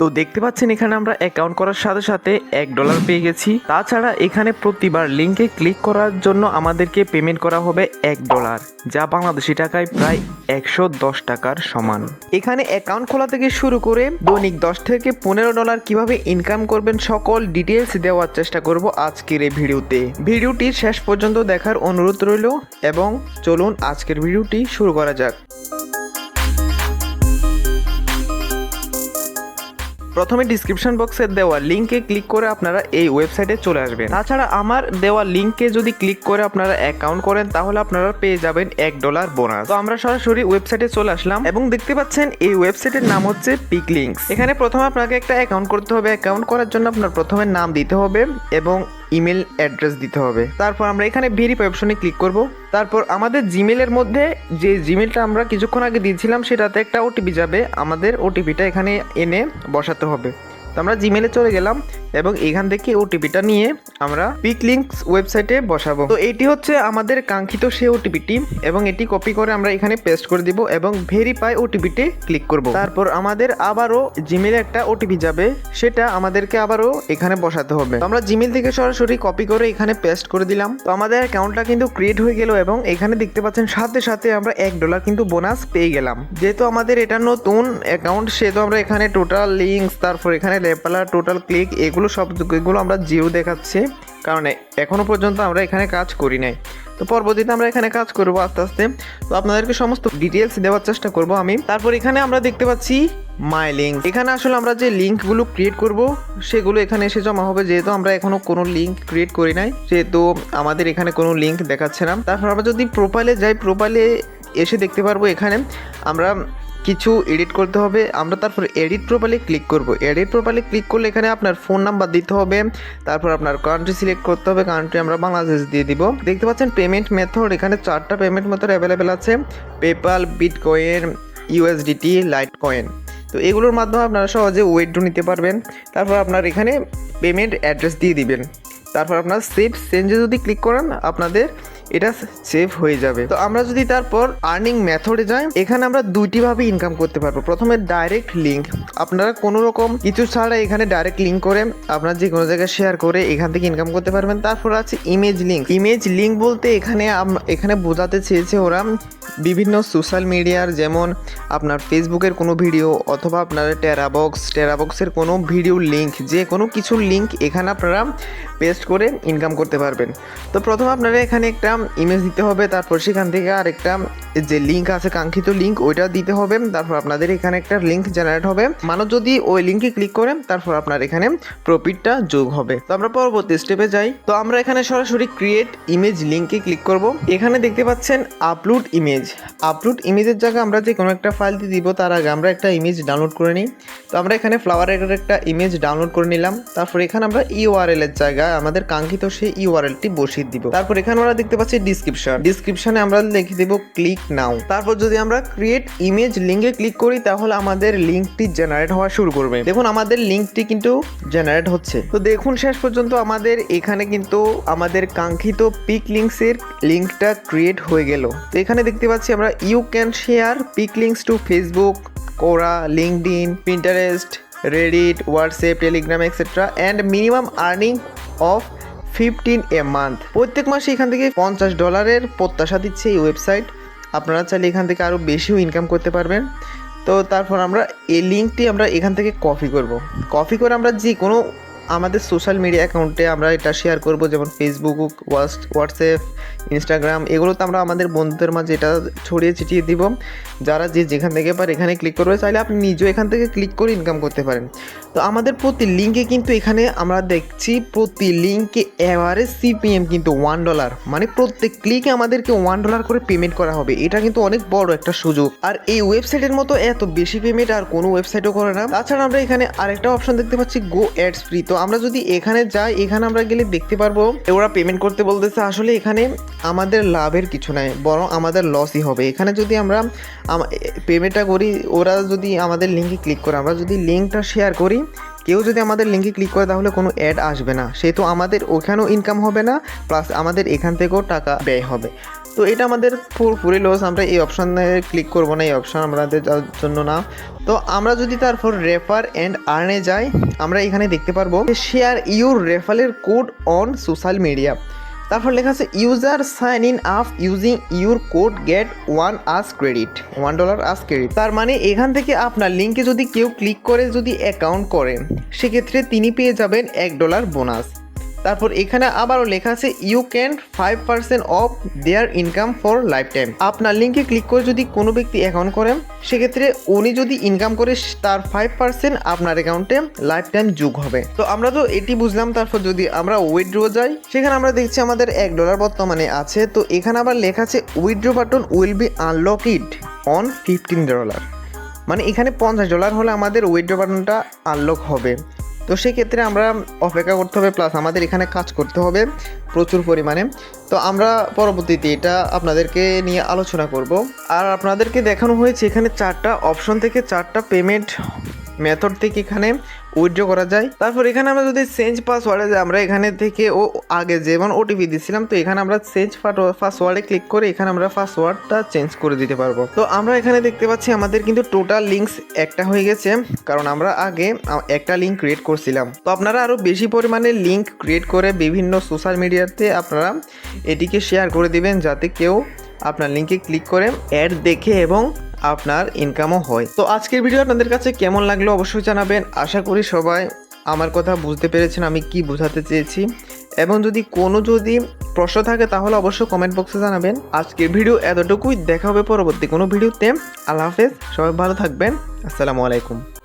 তো দেখতে পাচ্ছেন, এখানে আমরা অ্যাকাউন্ট করার সাথে সাথে এক ডলার পেয়ে গেছি। তাছাড়া এখানে প্রতিবার লিঙ্কে ক্লিক করার জন্য আমাদেরকে পেমেন্ট করা হবে এক ডলার যা বাংলাদেশি টাকায় প্রায় একশো দশ টাকার সমান। এখানে অ্যাকাউন্ট খোলা থেকে শুরু করে দৈনিক দশ থেকে পনেরো ডলার কীভাবে ইনকাম করবেন সকল ডিটেলস দেওয়ার চেষ্টা করব আজকের এই ভিডিওতে। ভিডিওটি শেষ পর্যন্ত দেখার অনুরোধ রইল এবং চলুন আজকের ভিডিওটি শুরু করা যাক। প্রথমে ডিসক্রিপশন বক্সে দেওয়া লিঙ্কে ক্লিক করে আপনারা এই ওয়েবসাইটে চলে আসবেন। তাছাড়া আমার দেওয়া লিঙ্কে যদি ক্লিক করে আপনারা অ্যাকাউন্ট করেন, তাহলে আপনারা পেয়ে যাবেন এক ডলার বোনাস তো আমরা সরাসরি ওয়েবসাইটে চলে আসলাম এবং দেখতে পাচ্ছেন এই ওয়েবসাইটের নাম হচ্ছে পিক লিঙ্কস এখানে প্রথমে আপনাকে একটা অ্যাকাউন্ট করতে হবে। অ্যাকাউন্ট করার জন্য আপনার প্রথমে নাম দিতে হবে এবং ইমেল অ্যাড্রেস দিতে হবে। তারপর আমরা এখানে ভেরিফাই অপশনে ক্লিক করব। তারপর আমাদের জিমেলের মধ্যে যে জিমেলটা আমরা কিছুক্ষণ আগে দিয়েছিলাম, সেটাতে একটা ওটিপি যাবে। আমাদের ওটিপিটা এখানে এনে বসাতে হবে। তো আমরা জিমেলে চলে গেলাম এবং এখান থেকে ওটিপিটা নিয়ে আমরা পিক লিঙ্কস ওয়েবসাইটে বসাবো। তো এটি হচ্ছে আমাদের কাঙ্ক্ষিত সে ওটিপিটি এবং এটি কপি করে আমরা এখানে পেস্ট করে দিব এবং ভেরিফাই ওটিপিতে ক্লিক করব। তারপর আমাদের আবারও জিমেলে একটা ওটিপি যাবে, সেটা আমাদেরকে আবারও এখানে বসাতে হবে। আমরা জিমেল থেকে সরাসরি কপি করে এখানে পেস্ট করে দিলাম। তো আমাদের অ্যাকাউন্টটা কিন্তু ক্রিয়েট হয়ে গেল এবং এখানে দেখতে পাচ্ছেন সাথে সাথে আমরা এক ডলার কিন্তু বোনাস পেয়ে গেলাম। যেহেতু আমাদের এটা নতুন অ্যাকাউন্ট সেহেতু আমরা এখানে টোটাল লিঙ্কস তারপর এখানে রেপালার টোটাল ক্লিক এগুলো সব এগুলো আমরা জিরো দেখাচ্ছে। কারণ এখনও পর্যন্ত আমরা এখানে কাজ করি নাই। তো পরবর্তীতে আমরা এখানে কাজ করব আস্তে আস্তে। তো আপনাদেরকে সমস্ত ডিটেলস দেওয়ার চেষ্টা করব আমি। তারপর এখানে আমরা দেখতে পাচ্ছি মাই লিঙ্ক এখানে আসলে আমরা যে লিঙ্কগুলো ক্রিয়েট করব, সেগুলো এখানে এসে জমা হবে। যেহেতু আমরা এখনও কোনো লিঙ্ক ক্রিয়েট করি নাই, সেহেতু আমাদের এখানে কোনো লিঙ্ক দেখাচ্ছে না। তারপর আমরা যদি প্রোফাইলে যাই প্রোফাইলে এসে দেখতে পারব এখানে। আমরা কিছু এডিট করতে হবে। আমরা তারপর এডিট প্রোফাইলে ক্লিক করব। এডিট প্রোফাইলে ক্লিক করলে এখানে আপনার ফোন নাম্বার দিতে হবে। তারপর আপনার কান্ট্রি সিলেক্ট করতে হবে। কান্ট্রি আমরা বাংলাদেশ দিয়ে দিব। দেখতে পাচ্ছেন পেমেন্ট মেথড এখানে চারটা পেমেন্ট মেথড অ্যাভেলেবেল আছে। PayPal bitcoin USDT Litecoin তো এগুলোর মাধ্যমে আপনারা সহজে ওয়েটডো নিতে পারবেন। তারপর আপনার এখানে পেমেন্ট অ্যাড্রেস দিয়ে দিবেন। তারপর আপনার সেভ চেঞ্জে যদি ক্লিক করেন, আপনাদের এটা সেভ হয়ে যাবে। তো আমরা যদি তারপর আর্নিং মেথডে যাই, এখানে আমরা দুইটি ভাবে ইনকাম করতে পারব। প্রথমে ডাইরেক্ট লিঙ্ক আপনারা কোনো রকম কিছু ছাড়া এখানে ডাইরেক্ট লিঙ্ক করে আপনার যে কোনো জায়গায় শেয়ার করে এখান থেকে ইনকাম করতে পারবেন। তারপর আছে ইমেজ লিঙ্ক ইমেজ লিঙ্ক বলতে এখানে এখানে বোঝাতে চেয়েছে ওরা বিভিন্ন সোশ্যাল মিডিয়ার যেমন আপনার ফেসবুকের কোনো ভিডিও অথবা আপনার টেরাবক্স টেরাবক্সের কোনো ভিডিও লিঙ্ক যে কোনো কিছু লিঙ্ক এখানে আপনারা পেস্ট করে ইনকাম করতে পারবেন। তো প্রথম আপনারা এখানে একটা ইমেজ দিতে হবে, তারপর সেখান থেকে আরেকটা যে লিঙ্ক আছে, কাঙ্ক্ষিত লিঙ্ক ওইটা দিতে হবে, তারপর আপনাদের এখানে একটা লিঙ্ক জেনারেট হবে। মানুষ যদি ওই লিঙ্কে ক্লিক করে, তারপর আপনার এখানে প্রফিটটা যোগ হবে। তো আমরা পরবর্তী স্টেপে যাই। তো আমরা এখানে সরাসরি ক্রিয়েট ইমেজ লিঙ্কে ক্লিক করব। এখানে দেখতে পাচ্ছেন আপলোড ইমেজ আপলোড ইমেজের জায়গায় আমরা যে কোনো একটা ফাইল দিয়ে দিব, তার আগে আমরা একটা ইমেজ ডাউনলোড করে নিই। তো আমরা এখানে ফ্লাওয়ারের একটা ইমেজ ডাউনলোড করে নিলাম। তারপর এখানে আমরা ইউআরএল এর জায়গায় আমাদের কাঙ্ক্ষিত সেই ইউআরএলটি বসিয়ে দিব। তারপর এখানে আমরা দেখতে পাচ্ছি ডিসক্রিপশন ডিসক্রিপশনে আমরা লিখে দেব ক্লিক নাও তারপর যদি আমরা ক্রিয়েট ইমেজ লিঙ্কে ক্লিক করি, তাহলে আমাদের লিঙ্কটি জেনারেট হওয়া শুরু করবে। দেখুন, আমাদের লিঙ্কটি কিন্তু জেনারেট হচ্ছে। তো দেখুন, শেষ পর্যন্ত আমাদের এখানে কিন্তু আমাদের কাঙ্ক্ষিত পিক লিঙ্কসের লিঙ্কটা ক্রিয়েট হয়ে গেল। তো এখানে দেখতে পাচ্ছি আমরা you can share pick links to Facebook Quora LinkedIn Pinterest Reddit WhatsApp Telegram etcetera and minimum earning of fifteen a month প্রত্যেক মাসে এখান থেকে পঞ্চাশ ডলারের প্রত্যাশা দিচ্ছে এই ওয়েবসাইট আপনারা চাইলে এখান থেকে আরও বেশিও ইনকাম করতে পারবেন। তো তারপর আমরা এই লিঙ্কটি আমরা এখান থেকে কপি করব। কপি করে আমরা যে কোনো আমাদের সোশ্যাল মিডিয়া অ্যাকাউন্টে আমরা এটা শেয়ার করব, যেমন ফেসবুক হোয়াটসঅ্যাপ ইনস্টাগ্রাম এগুলোতে আমরা আমাদের বন্ধুদের মাঝে এটা ছড়িয়ে ছিটিয়ে দিব। যারা যে যেখান থেকে পারে এখানে ক্লিক করবে, চাইলে আপনি নিজেও এখান থেকে ক্লিক করে ইনকাম করতে পারেন। তো আমাদের প্রতি লিঙ্কে কিন্তু এখানে আমরা দেখছি প্রতি লিঙ্কে এভারেজ সিপিএম কিন্তু ওয়ান ডলার মানে প্রত্যেক ক্লিকে আমাদেরকে ওয়ান ডলার করে পেমেন্ট করা হবে। এটা কিন্তু অনেক বড় একটা সুযোগ। আর এই ওয়েবসাইটের মতো এত বেশি পেমেন্ট আর কোনো ওয়েবসাইটও করে না। তাছাড়া আমরা এখানে আরেকটা অপশন দেখতে পাচ্ছি গো অ্যাডস ফ্রি তো আমরা যদি এখানে যাই, এখানে আমরা গেলে দেখতে পারব ওরা পেমেন্ট করতে বলতেছে, আসলে এখানে আমাদের লাভের কিছু নাই, বরং আমাদের লসই হবে। এখানে যদি আমরা পেমেন্টটা করি, ওরা যদি আমাদের লিঙ্কে ক্লিক করে, আমরা যদি লিঙ্কটা শেয়ার করি, কেউ যদি আমাদের লিঙ্কে ক্লিক করে, তাহলে কোনো অ্যাড আসবে না। সেহেতু আমাদের ওখানেও ইনকাম হবে না প্লাস আমাদের এখান থেকেও টাকা ব্যয় হবে। তো এটা আমাদের পুরোপুরি লস আমরা এই অপশানে ক্লিক করব না, এই অপশান আমাদের জন্য না। তো আমরা যদি তারপর রেফার অ্যান্ড আর্নে যাই, আমরা এখানে দেখতে পারব share your রেফারের code on social media তারপর লেখা আছে user sign in up using your code get one as credit one dollar as credit তার মানে এখান থেকে আপনার লিঙ্কে যদি কেউ ক্লিক করে, যদি অ্যাকাউন্ট করে, সেক্ষেত্রে তিনি পেয়ে যাবেন এক ডলার বোনাস তারপর এখানে আবারও লেখা আছে you can five percent of their income for lifetime আপনার লিঙ্কে ক্লিক করে যদি কোনো ব্যক্তি অ্যাকাউন্ট করেন, সেক্ষেত্রে উনি যদি ইনকাম করে, তার ফাইভ পার্সেন্ট আপনার অ্যাকাউন্টে লাইফ টাইম যোগ হবে। তো আমরা তো এটি বুঝলাম, তারপর যদি আমরা উইথড্রো যাই, সেখানে আমরা দেখছি আমাদের এক ডলার বর্তমানে আছে। তো এখানে আবার লেখা আছে withdraw button will be unlocked on fifteen dollar মানে এখানে পঞ্চাশ ডলার হলে আমাদের উইথড্রো বাটনটা আনলক হবে। তো সেক্ষেত্রে আমরা অপেক্ষা করতে হবে প্লাস আমাদের এখানে কাজ করতে হবে প্রচুর পরিমাণে। তো আমরা পরবর্তীতে এটা আপনাদেরকে নিয়ে আলোচনা করব। আর আপনাদেরকে দেখানো হয়েছে এখানে চারটা অপশন থেকে চারটা পেমেন্ট মেথড থেকে এখানে উইথড্র করা যায়। তারপর এখানে আমরা যদি চেঞ্জ পাসওয়ার্ডে আমরা এখানে থেকে ও আগে যেমন ওটিপি দিচ্ছিলাম তো এখানে আমরা চেঞ্জ পাসওয়ার্ডে ক্লিক করে এখানে আমরা পাসওয়ার্ডটা চেঞ্জ করে দিতে পারব। তো আমরা এখানে দেখতে পাচ্ছি আমাদের কিন্তু টোটাল লিঙ্কস একটা হয়ে গেছে, কারণ আমরা আগে একটা লিঙ্ক ক্রিয়েট করছিলাম। তো আপনারা আরও বেশি পরিমাণে লিঙ্ক ক্রিয়েট করে বিভিন্ন সোশ্যাল মিডিয়াতে আপনারা এটিকে শেয়ার করে দিবেন, যাতে কেউ আপনার লিঙ্কে ক্লিক করে অ্যাড দেখে এবং আপনার ইনকামও হয়। তো আজকের ভিডিও আপনাদের কাছে কেমন লাগল অবশ্যই জানাবেন। আশা করি সবাই আমার কথা বুঝতে পেরেছেন, আমি কি বোঝাতে চেয়েছি। এবং যদি কোনো যদি প্রশ্ন থাকে, তাহলে অবশ্যই কমেন্ট বক্সে জানাবেন। আজকের ভিডিও এতটুকুই। দেখা হবে পরবর্তী কোনো ভিডিওতে আল্লাহ হাফেজ। সবাই ভালো থাকবেন। আসসালামু আলাইকুম।